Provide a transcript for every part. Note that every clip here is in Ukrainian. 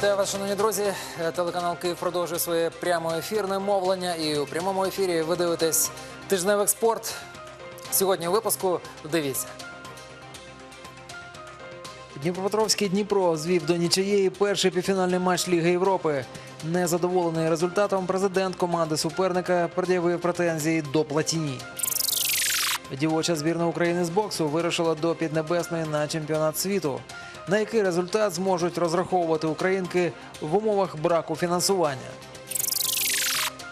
Вітаю вас, шановні друзі. Е, Телеканал Київ продовжує своє прямоефірне мовлення. І у прямому ефірі ви дивитесь тижневик спорт. Сьогодні у випуску дивіться. Дніпропетровський Дніпро звів до нічиєї перший півфінальний матч Ліги Європи. Незадоволений результатом президент команди суперника пред'явив претензії до Платіні. Дівоча збірна України з боксу вирушила до Піднебесної на чемпіонат світу. На який результат зможуть розраховувати українки в умовах браку фінансування?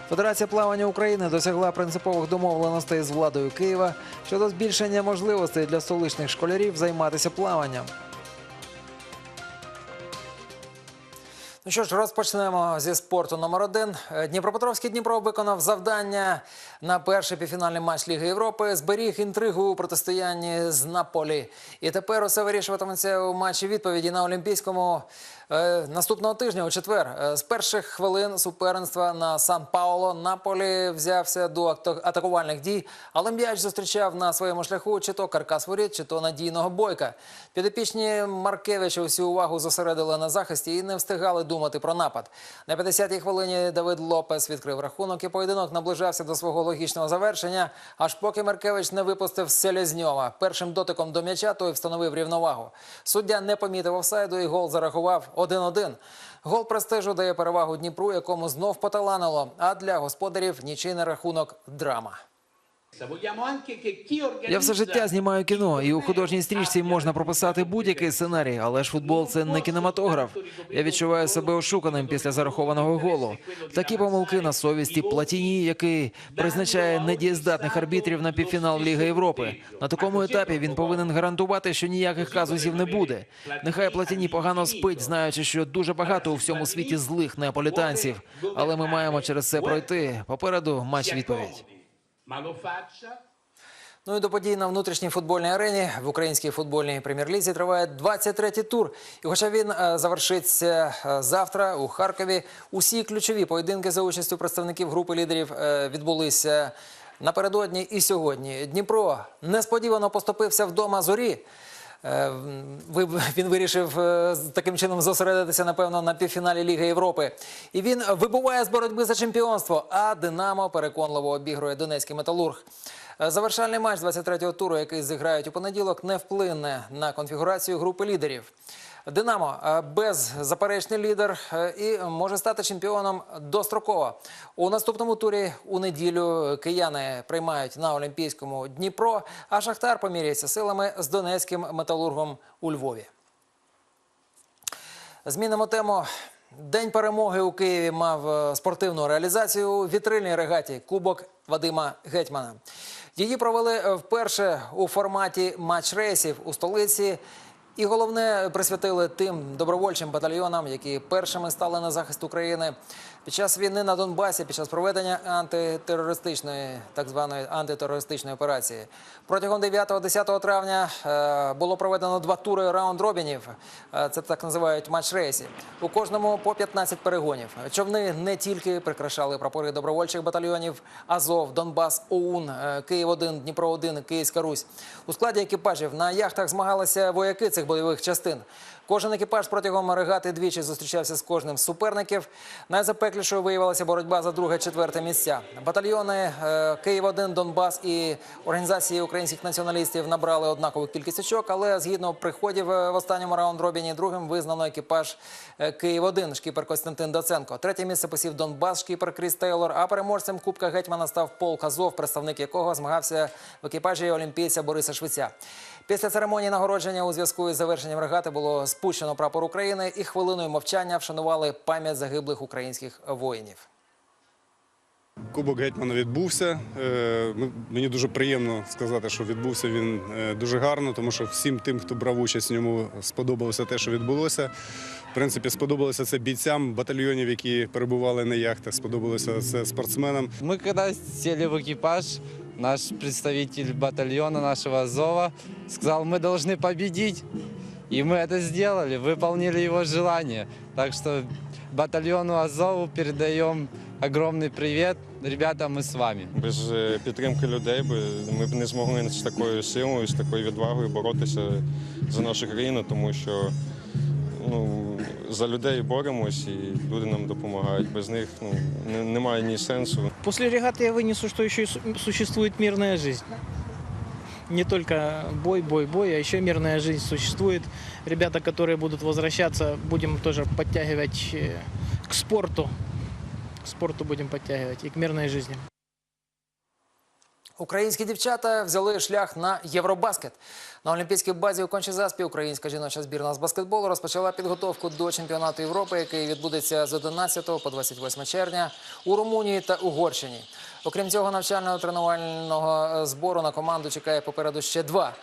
Федерація плавання України досягла принципових домовленостей з владою Києва щодо збільшення можливостей для столичних школярів займатися плаванням. Ну що ж, розпочнемо зі спорту номер один. Е, Дніпропетровський Дніпро виконав завдання на перший півфінальний матч Ліги Європи. Зберіг інтригу у протистоянні з Наполі. І тепер усе вирішуватиметься у матчі відповіді на Олімпійському наступного тижня у четвер. Е, З перших хвилин суперництва на Сан Пауло Наполі взявся до атакувальних дій, але м'яч зустрічав на своєму шляху чи то каркас воріт, чи то надійного бойка. Підопічні Маркевича усю увагу зосередили на захисті і не встигали думати про напад. На 50-й хвилині Давид Лопес відкрив рахунок і поєдинок наближався до свого логічного завершення, аж поки Маркевич не випустив Селезньова. Першим дотиком до м'яча той встановив рівновагу. Суддя не помітив офсайду і гол зарахував 1-1. Гол престижу дає перевагу Дніпру, якому знов поталанило. А для господарів нічийний рахунок драма. Я все життя знімаю кіно, і у художній стрічці можна прописати будь-який сценарій, але ж футбол це не кінематограф. Я відчуваю себе ошуканим після зарахованого голу. Такі помилки на совісті Платіні, який призначає недієздатних арбітрів на півфінал Ліги Європи. На такому етапі він повинен гарантувати, що ніяких казусів не буде. Нехай Платіні погано спить, знаючи, що дуже багато у всьому світі злих неаполітанців. Але ми маємо через це пройти. Попереду матч відповідь. Ну і до подій на внутрішній футбольній арені в українській футбольній прем'єр-лізі триває 23-й тур. І хоча він е, завершиться е, завтра у Харкові, усі ключові поєдинки за участю представників групи лідерів е, відбулися напередодні і сьогодні. Дніпро несподівано поступився вдома зорі. Е, Він вирішив е, таким чином зосередитися, напевно, на півфіналі Ліги Європи. І він вибуває з боротьби за чемпіонство. А Динамо переконливо обігрує Донецький металург. Е, Завершальний матч 23-го туру, який зіграють у понеділок, не вплине на конфігурацію групи лідерів. Динамо е, беззаперечний лідер е, і може стати чемпіоном достроково. У наступному турі у неділю кияни приймають на Олімпійському Дніпро, а Шахтар поміряється силами з Донецьким металургом у Львові. Змінимо тему. День перемоги у Києві мав е, спортивну реалізацію у вітрильній регаті Кубок Вадима Гетьмана. Її провели вперше у форматі матч-рейсів у столиці. І головне присвятили тим добровольчим батальйонам, які першими стали на захист України під час війни на Донбасі, під час проведення антитерористичної, так званої антитерористичної операції. Протягом 9-10 травня е, було проведено два тури раунд-робінів. Е, Це так називають матч-рейсі. У кожному по 15 перегонів. Човни не тільки прикрашали прапори добровольчих батальйонів Азов, Донбас, ОУН, е, Київ 1 Дніпро 1 Київська Русь. У складі екіпажів на яхтах змагалися вояки цих бойових частин. Кожен екіпаж протягом регати двічі зустрічався з кожним з суперників. Найзапеклішою виявилася боротьба за друге-четверте місця. Батальйони е, Київ 1 Донбас і організації українських націоналістів набрали однакову кількість очок, але згідно приходів е, в останньому раунд-робіні другим визнано екіпаж е, Київ 1 шкіпер Костянтин Доценко. Третє місце посів Донбас, шкіпер Кріс Тейлор. А переможцем Кубка Гетьмана став Полк Азов, представник якого змагався в екіпажі олімпійця Бориса Швеця. Після церемонії нагородження у зв'язку із завершенням регати було спущено прапор України і хвилиною мовчання вшанували пам'ять загиблих українських воїнів. Кубок гетьмана відбувся. Е, ми- Мені дуже приємно сказати, що відбувся він е, дуже гарно, тому що всім тим, хто брав участь в ньому, сподобалося те, що відбулося. В принципі, сподобалося це бійцям батальйонів, які перебували на яхтах. Сподобалося це спортсменам. Мы когда сели в экипаж, наш представитель батальона нашего Азова сказал, мы должны победить. И мы это сделали, выполнили его желание. Так что батальону Азову передаем огромный привет. Ребята, мы с вами. Без е, підтримки людей би ми б не змогли з такою силою, з такою відвагою боротися за нашу країну, тому що ну, за людей боремось, і люди нам допомагають. Без них ну, не- немає ні сенсу. После регаты я вынесу, что еще и су- существует мирная жизнь. Не только бой, бой, бой, а еще мирная жизнь существует. Ребята, которые будут возвращаться, будем тоже подтягивать э, к спорту. К спорту будем подтягивать и к мирной жизни. Українські дівчата взяли шлях на Євробаскет. На Олімпійській базі у Кончезаспі українська жіноча збірна з баскетболу розпочала підготовку до чемпіонату Європи, який відбудеться з 11 по 28 червня у Румунії та Угорщині. Окрім цього, навчального тренувального збору на команду чекає попереду ще два.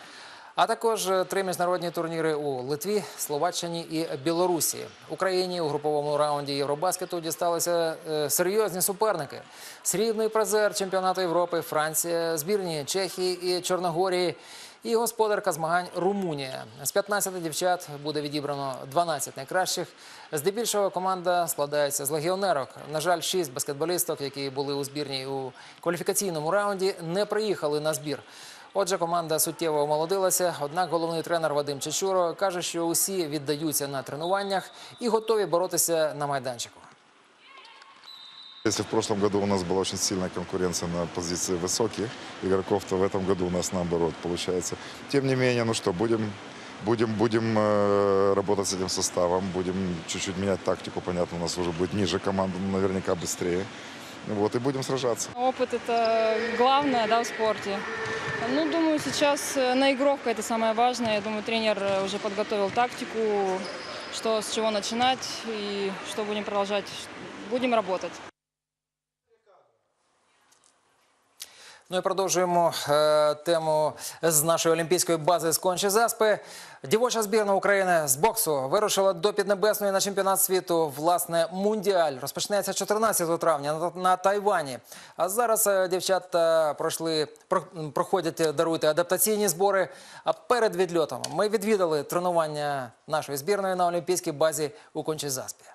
А також е, три міжнародні турніри у Литві, Словаччині і Білорусі. Україні у груповому раунді Євробаскету дісталися е, серйозні суперники. Срібний призер чемпіонату Європи, Франція, збірні Чехії і Чорногорії. І господарка змагань Румунія. З 15 дівчат буде відібрано 12 найкращих. Здебільшого команда складається з легіонерок. На жаль, шість баскетболісток, які були у збірній у кваліфікаційному раунді, не приїхали на збір. Отже, команда суттєво омолодилася. Однак головний тренер Вадим Чечуро каже, що усі віддаються на тренуваннях і готові боротися на майданчику. Если в прошлом году у нас была очень сильная конкуренция на позиции высоких игроков, то в этом году у нас наоборот получается. Тем не менее, ну что, будем, будем, будем э, работать с этим составом, будем чуть-чуть менять тактику, понятно, у нас уже будет ниже команда, но наверняка быстрее. Вот, и будем сражаться. Опыт это главное да, в спорте. Ну, думаю, сейчас э, наигровка это самое важное. Я думаю, тренер э, уже подготовил тактику, что с чего начинать и что будем продолжать. Будем работать. Ну і продовжуємо е, тему з нашої олімпійської бази з Кончі-Заспи. Дівоча збірна України з боксу вирушила до Піднебесної на чемпіонат світу. Власне, мундіаль розпочнеться 14 травня на, на Тайвані. А зараз е, дівчата пройшли про- проходять даруйте адаптаційні збори. А перед відльотом ми відвідали тренування нашої збірної на олімпійській базі у Кончі-Заспі. У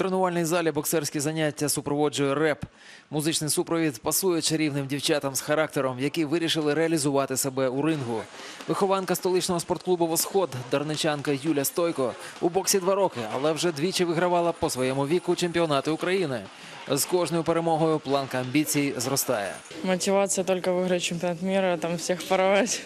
тренувальній залі боксерські заняття супроводжує реп. Музичний супровід пасує чарівним дівчатам з характером, які вирішили реалізувати себе у рингу. Вихованка столичного спортклубу Восход, дарничанка Юля Стойко у боксі два роки, але вже двічі вигравала по своєму віку чемпіонати України. З кожною перемогою планка амбіцій зростає. Мотивация только выиграть чемпионат мира, там всех порвать,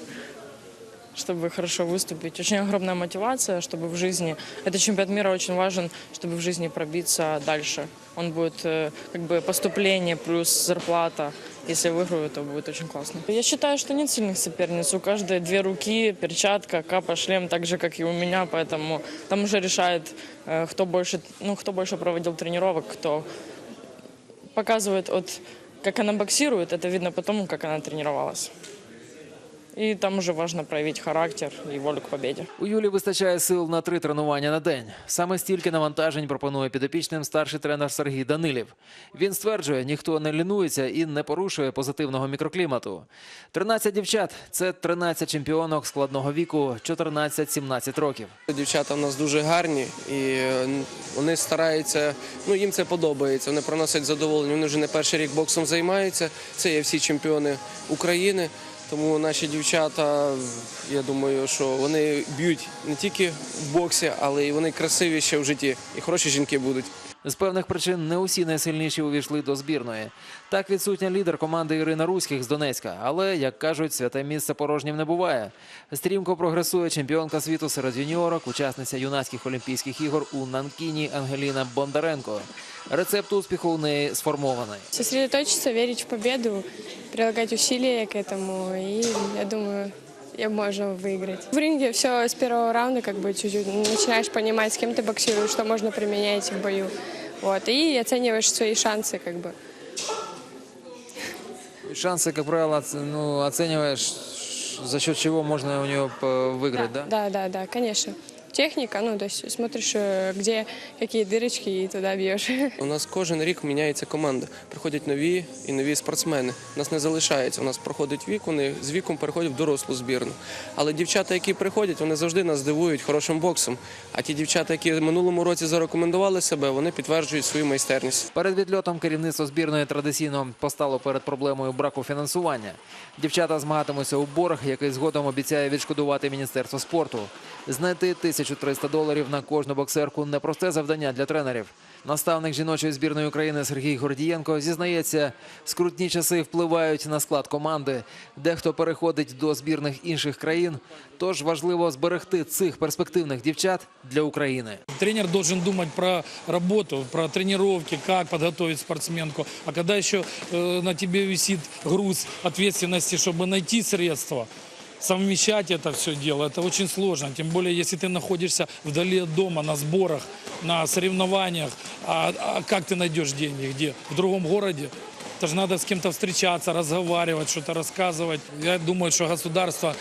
чтобы хорошо выступить. Очень огромная мотивация, чтобы в жизни... Этот чемпионат мира очень важен, чтобы в жизни пробиться дальше. Он будет э, как бы поступление плюс зарплата. Если выиграю, то будет очень классно. Я считаю, что нет сильных соперниц. У каждой две руки, перчатка, капа, шлем, так же, как и у меня. Поэтому там уже решает, э, кто больше, ну, кто больше проводил тренировок, кто показывает от как она боксирует, это видно потому, как она тренировалась. И там уже важно проявить характер и волю к победе. У Юлі вистачає сил на три тренування на день. Саме стільки навантажень пропонує підопічним старший тренер Сергій Данилів. Він стверджує, ніхто не лінується і не порушує позитивного мікроклімату. 13 дівчат це 13 чемпіонок складного віку 14-17 років. Дівчата в нас дуже гарні і е, вони стараються, ну їм це подобається. Вони приносять задоволення. Вони вже не перший рік боксом займаються. Це є всі чемпіони України. Тому наші дівчата, я думаю, що вони б'ють не тільки в боксі, але й вони красиві ще в житті. І хороші жінки будуть. З певних причин не усі найсильніші увійшли до збірної. Так відсутня лідер команди Ірина Руських з Донецька. Але, як кажуть, святе місце порожнім не буває. Стрімко прогресує чемпіонка світу серед юніорок, учасниця юнацьких олімпійських ігор у Нанкіні Ангеліна Бондаренко. Рецепт успіху у неї сформований. Сосредоточиться, верить в победу, прилагать усилия к этому, и я думаю, я можно выиграть. В ринге все с первого раунда как бы чуть-чуть начинаешь понимать, с кем ты боксируешь, что можно применять в бою. Вот, и оцениваешь свои шансы как бы. Шанси, як правило, оц- ну, оцениваешь, за счет чего можно у нее п- выиграть, да? Да, да, да, конечно. Техника, ну, то есть смотришь, э, где какие дырочки, и туда бьешь. У нас кожен рік міняється команда. Приходять нові і нові спортсмени. У нас не залишається. У нас проходить вік, вони з віком переходять в дорослу збірну. Але дівчата, які приходять, вони завжди нас здивують хорошим боксом. А ті дівчата, які в минулому році зарекомендували себе, вони підтверджують свою майстерність. Перед відльотом керівництво збірної традиційно постало перед проблемою браку фінансування. Дівчата змагатимуться у борг, який згодом обіцяє відшкодувати міністерство спорту. Знайти тисячу 1300 доларів на кожну боксерку непросте завдання для тренерів. Наставник жіночої збірної України Сергій Гордієнко зізнається, скрутні часи впливають на склад команди. Дехто переходить до збірних інших країн. Тож важливо зберегти цих перспективних дівчат для України. Тренер должен думать про работу, про тренировки, как подготовить спортсменку. А когда еще э, на тебе висит груз ответственности, чтобы найти средства, совмещать это все дело, это очень сложно. Тем более, если ты находишься вдали от дома, на сборах, на соревнованиях. А, а как ты найдешь деньги? Где? В другом городе? Это же надо с кем-то встречаться, разговаривать, что-то рассказывать. Я думаю, что государство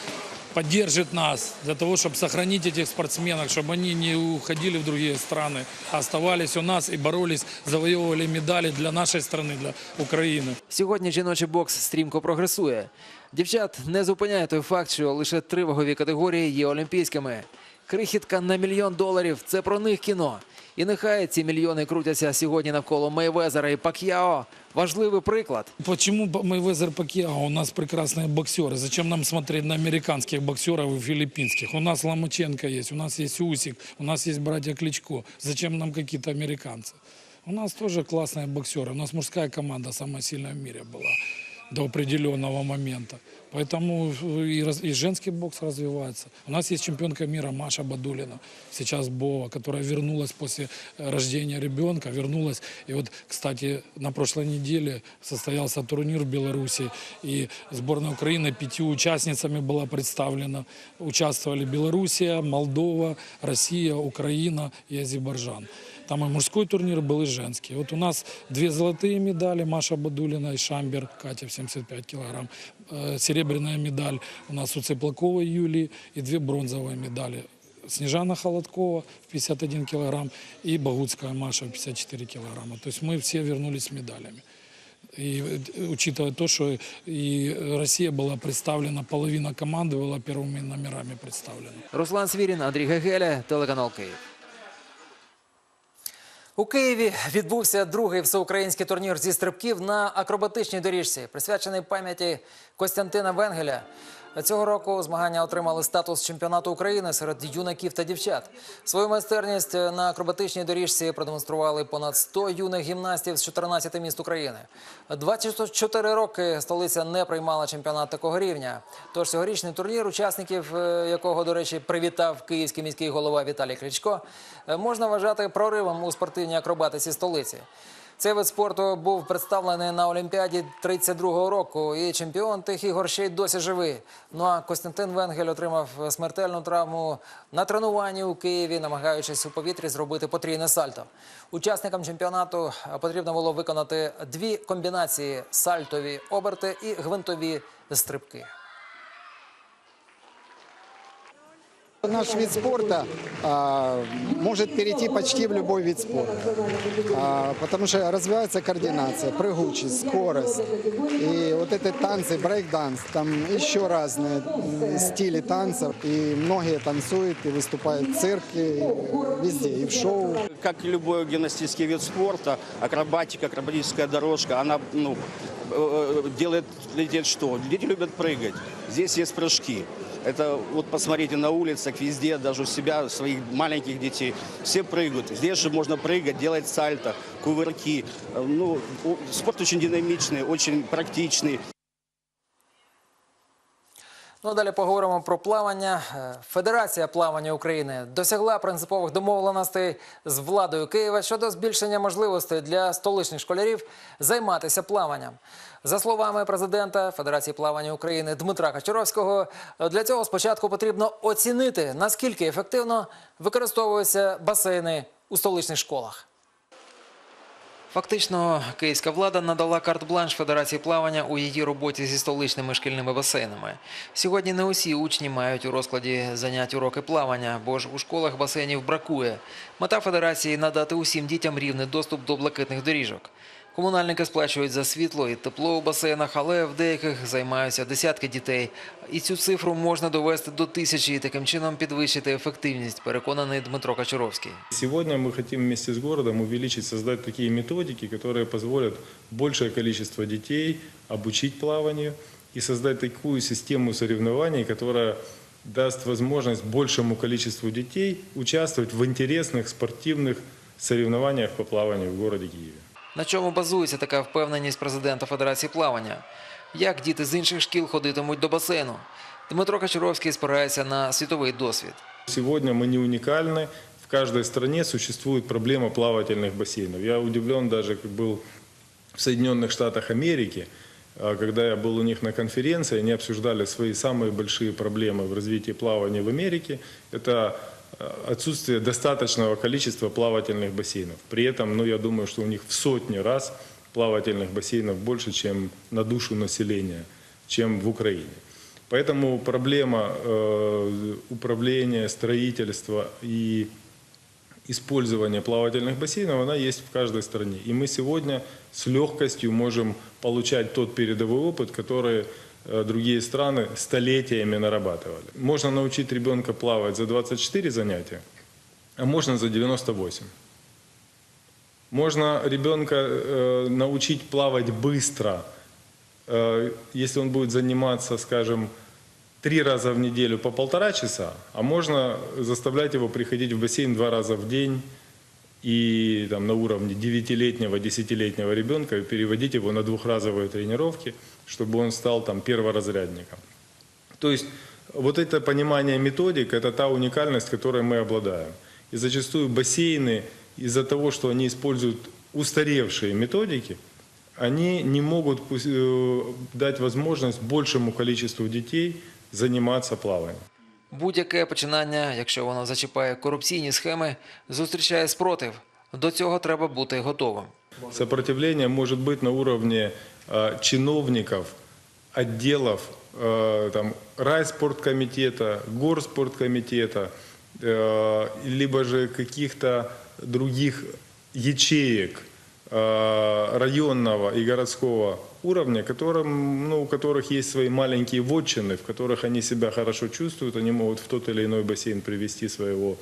поддержит нас для того, чтобы сохранить этих спортсменок, чтобы они не уходили в другие страны, а оставались у нас и боролись, завоевывали медали для нашей страны, для Украины. Сьогодні жіночий бокс стрімко прогресує. Дівчат не зупиняє той факт, що лише три вагові категорії є олімпійськими. Крихітка на мільйон доларів це про них кіно. І нехай ці мільйони крутяться сьогодні навколо Мейвезера і Пак'яо. Важливий приклад. Почему Мейвезер Пакьяо? У нас прекрасные боксеры. Зачем нам смотреть на американских боксеров и филиппинских? У нас Ломаченко есть, у нас есть Усик, у нас есть братья Кличко. Зачем нам какие-то американцы? У нас тоже классные боксеры. У нас мужская команда самая сильная в мире была До определенного момента. Поэтому и, раз- и женский бокс развивается. У нас есть чемпионка мира Маша Бадулина, сейчас Бова, которая вернулась после э, рождения ребенка, вернулась. И вот, кстати, на прошлой неделе состоялся турнир в Беларуси, и сборная Украины пятью участницами была представлена. Участвовали Белоруссия, Молдова, Россия, Украина и Азербайджан. Там и мужской турнир был, и женский. Вот у нас две золотые медали, Маша Бадулина и Шамбер, Катя в 75 килограмм. Э, Серебряная медаль у нас у Цыплаковой Юлии и две бронзовые медали. Снежана Холодкова в 51 килограмм и Богутская Маша в 54 килограмма. То есть мы все вернулись с медалями. И э, учитывая то, что и Россия была представлена, половина команды была первыми номерами представлена. Руслан Свірін, Андрій Гегеля, телеканал Київ. У Києві відбувся другий всеукраїнський турнір зі стрибків на акробатичній доріжці, присвячений пам'яті Костянтина Венгеля. Цього року змагання отримали статус чемпіонату України серед юнаків та дівчат. Свою майстерність на акробатичній доріжці продемонстрували понад 100 юних гімнастів з 14 міст України. 24 роки столиця не приймала чемпіонат такого рівня. Тож цьогорічний турнір, учасників е, якого, до речі, привітав київський міський голова Віталій Кличко, е, можна вважати проривом у спортивній акробатиці столиці. Цей вид спорту був представлений на Олімпіаді 32-го року, і чемпіон тих ігор ще й досі живий. Ну а Костянтин Венгель отримав смертельну травму на тренуванні у Києві, намагаючись у повітрі зробити потрійне сальто. Учасникам чемпіонату потрібно було виконати дві комбінації: сальтові оберти і гвинтові стрибки. Наш вид спорта а, может перейти почти в любой вид спорта, А, потому что развивается координация, прыгучесть, скорость. И вот эти танцы, брейк-данс, там еще разные стили танцев. И многие танцуют и выступают в цирке, везде, и в шоу. Как и любой гимнастический вид спорта, акробатика, акробатическая дорожка, она ну, э, делает детей что? Дети любят прыгать. Здесь есть прыжки. Это вот посмотрите на улицах, везде, даже у себя, своих маленьких детей. Все прыгают. Здесь же можно прыгать, делать сальто, кувырки. Э, Ну, у- спорт очень динамичный, очень практичный. Ну, далі поговоримо про плавання. Е, Федерація плавання України досягла принципових домовленостей з владою Києва щодо збільшення можливостей для столичних школярів займатися плаванням. За словами президента Федерації плавання України Дмитра Качуровського, для цього спочатку потрібно оцінити наскільки ефективно використовуються басейни у столичних школах. Фактично, київська влада надала карт-бланш Федерації плавання у її роботі зі столичними шкільними басейнами. Сьогодні не усі учні мають у розкладі занять уроки плавання, бо ж у школах басейнів бракує. Мета федерації надати усім дітям рівний доступ до блакитних доріжок. Комунальники сплачують за світло і тепло у басейнах, але в деяких займаються десятки дітей. І цю цифру можна довести до тисячі і таким чином підвищити ефективність, переконаний Дмитро Качуровський. Сегодня мы хотим вместе с городом увеличить, создать такие методики, которые позволят большее количество детей обучить плаванию и создать такую систему соревнований, которая даст возможность большему количеству детей участвовать в интересных спортивных соревнованиях по плаванию в городе Киеве. На чому базується така впевненість президента Федерації плавання? Як діти з інших шкіл ходитимуть до басейну? Дмитро Качуровський спирається на світовий досвід. Сегодня мы не уникальны. В каждой стране существует проблема плавательных бассейнов. Я удивлен даже, как был в Соединенных Штатах Америки, а, когда я был у них на конференции, они обсуждали свои самые большие проблемы в развитии плавания в Америке. Это а, отсутствие достаточного количества плавательных бассейнов. При этом, ну, я думаю, что у них в сотни раз плавательных бассейнов больше, чем на душу населения, чем в Украине. Поэтому проблема э, управления, строительства и использования плавательных бассейнов, она есть в каждой стране. И мы сегодня с легкостью можем получать тот передовой опыт, который э, другие страны столетиями нарабатывали. Можно научить ребенка плавать за 24 занятия, а можно за 98. Можно ребенка э, научить плавать быстро, э, если он будет заниматься, скажем, три раза в неделю по полтора часа, а можно заставлять его приходить в бассейн два раза в день и там, на уровне 9-летнего, 10-летнего ребенка переводить его на двухразовые тренировки, чтобы он стал там перворазрядником. То есть вот это понимание методик, это та уникальность, которой мы обладаем. И зачастую бассейны из-за того, что они используют устаревшие методики, они не могут пусть, э, дать возможность большему количеству детей заниматься плаванием. Будь-яке починання, якщо воно зачіпає корупційні схеми, зустрічає спротив. До цього треба бути готовим. Сопротивление может быть на уровне э, чиновников, отделов, э, там, райспорткомитета, горспорткомитета, э, либо же каких-то других ячеек э, районного и городского уровня, которым, ну, у которых есть свои маленькие вотчины, в которых они себя хорошо чувствуют, они могут в тот или иной бассейн привести своего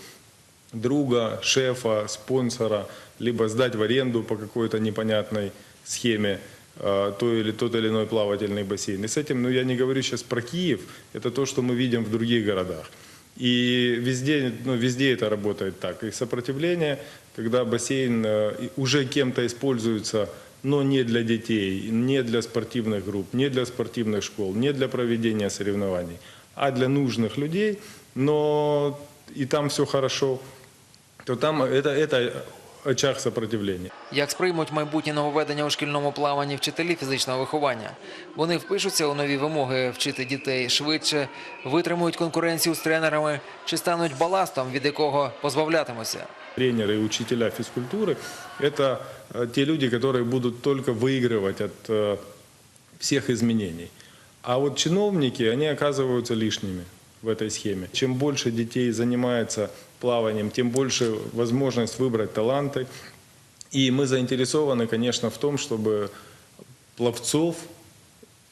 друга, шефа, спонсора, либо сдать в аренду по какой-то непонятной схеме э, то или тот или иной плавательный бассейн. И с этим, ну я не говорю сейчас про Киев, это то, что мы видим в других городах. И везде, ну, везде это работает так. И сопротивление, когда бассейн э, и уже кем-то используется, но не для детей, не для спортивных групп, не для спортивных школ, не для проведения соревнований, а для нужных людей, но и там все хорошо, то там это, это очаг сопротивления. Як сприймуть майбутні нововведення у шкільному плаванні вчителі фізичного виховання? Вони впишуться у нові вимоги вчити дітей швидше, витримують конкуренцію з тренерами чи стануть баластом, від якого позбавлятимуться. Тренеры и учителя физкультуры – это э, те люди, которые будут только выигрывать от э, всех изменений. А вот чиновники, они оказываются лишними в этой схеме. Чем больше детей занимается Плаванием, тем больше возможность выбрать таланты. И мы заинтересованы, конечно, в том, чтобы пловцов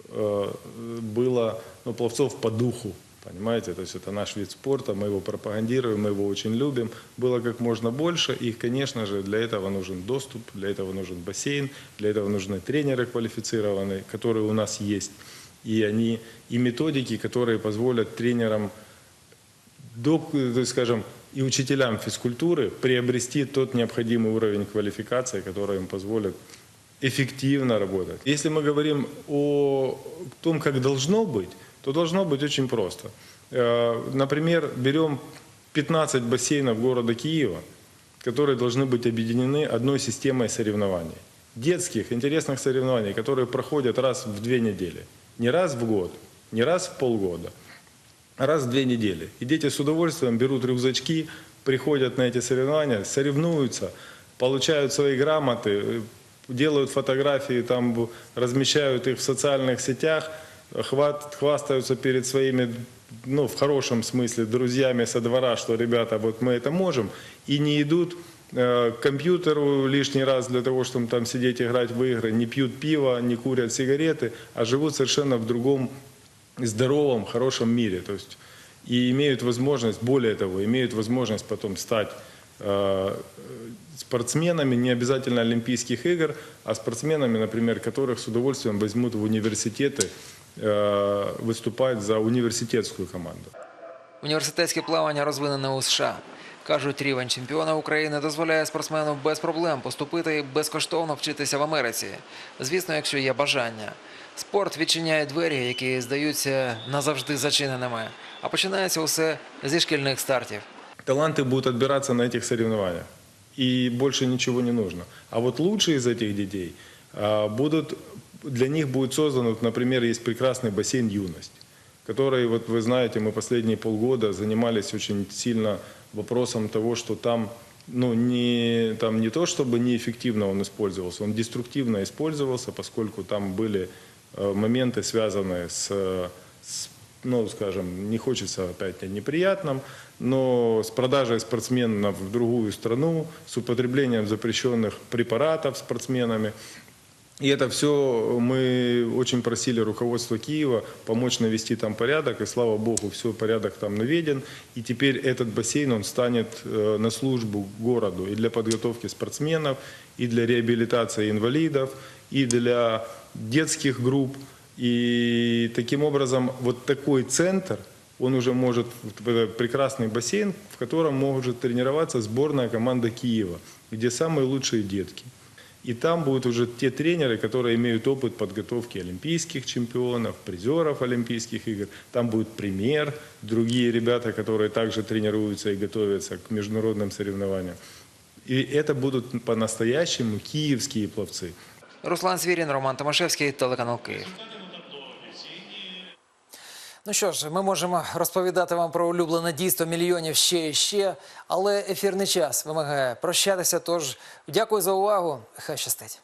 э, было, ну, пловцов по духу, понимаете, то есть это наш вид спорта, мы его пропагандируем, мы его очень любим, было как можно больше, и, конечно же, для этого нужен доступ, для этого нужен бассейн, для этого нужны тренеры квалифицированные, которые у нас есть, и они, и методики, которые позволят тренерам, до, то есть, скажем, и учителям физкультуры приобрести тот необходимый уровень квалификации, который им позволит эффективно работать. Если мы говорим о том, как должно быть, то должно быть очень просто. Э, Например, берем 15 бассейнов города Киева, которые должны быть объединены одной системой соревнований. Детских, интересных соревнований, которые проходят раз в две недели. Не раз в год, не раз в полгода, раз в две недели. И дети с удовольствием берут рюкзачки, приходят на эти соревнования, соревнуются, получают свои грамоты, э, делают фотографии, там размещают их в социальных сетях, хват, хвастаются перед своими, ну, в хорошем смысле, друзьями со двора, что, ребята, вот мы это можем, и не идут э, к компьютеру лишний раз для того, чтобы там сидеть играть в игры, не пьют пиво, не курят сигареты, а живут совершенно в другом здоровом, хорошем мире. То есть, и имеют возможность, более того, имеют возможность потом стать э, спортсменами, не обязательно Олимпийских игр, а спортсменами, например, которых с удовольствием возьмут в университеты э, выступать за университетскую команду. Університетське плавання розвинене у США. Кажуть, рівень чемпіона України дозволяє спортсмену без проблем поступити і безкоштовно вчитися в Америці. Звісно, якщо є бажання. Спорт відчиняє двері, які здаються назавжди зачиненими. А починається усе зі шкільних стартів. Таланты будут отбираться на этих соревнованиях. И больше ничего не нужно. А вот лучшие из этих детей а, будут, для них будет создан, вот, например, есть прекрасный бассейн «Юность», Который, вот вы знаете, мы последние полгода занимались очень сильно вопросом того, что там ну, не, там не то, чтобы неэффективно он использовался, он деструктивно использовался, поскольку там были э, моменты, связанные с, с, ну, скажем, не хочется опять о неприятном, но с продажей спортсменов в другую страну, с употреблением запрещенных препаратов спортсменами. И это все мы очень просили руководство Киева помочь навести там порядок, и слава богу, все порядок там наведен. И теперь этот бассейн, он станет э, на службу городу и для подготовки спортсменов, и для реабилитации инвалидов, и для детских групп. И таким образом вот такой центр, он уже может, прекрасный бассейн, в котором может тренироваться сборная команда Киева, где самые лучшие детки. И там будут уже те тренеры, которые имеют опыт подготовки олимпийских чемпионов, призеров Олимпийских игр. Там будет пример, другие ребята, которые также тренируются и готовятся к международным соревнованиям. И это будут по-настоящему киевские пловцы. Руслан Свірін, Роман Томашевський, телеканал Київ. Ну що ж, ми можемо розповідати вам про улюблене дійство мільйонів ще і ще, але ефірний час вимагає прощатися. Тож дякую за увагу. Хай щастить.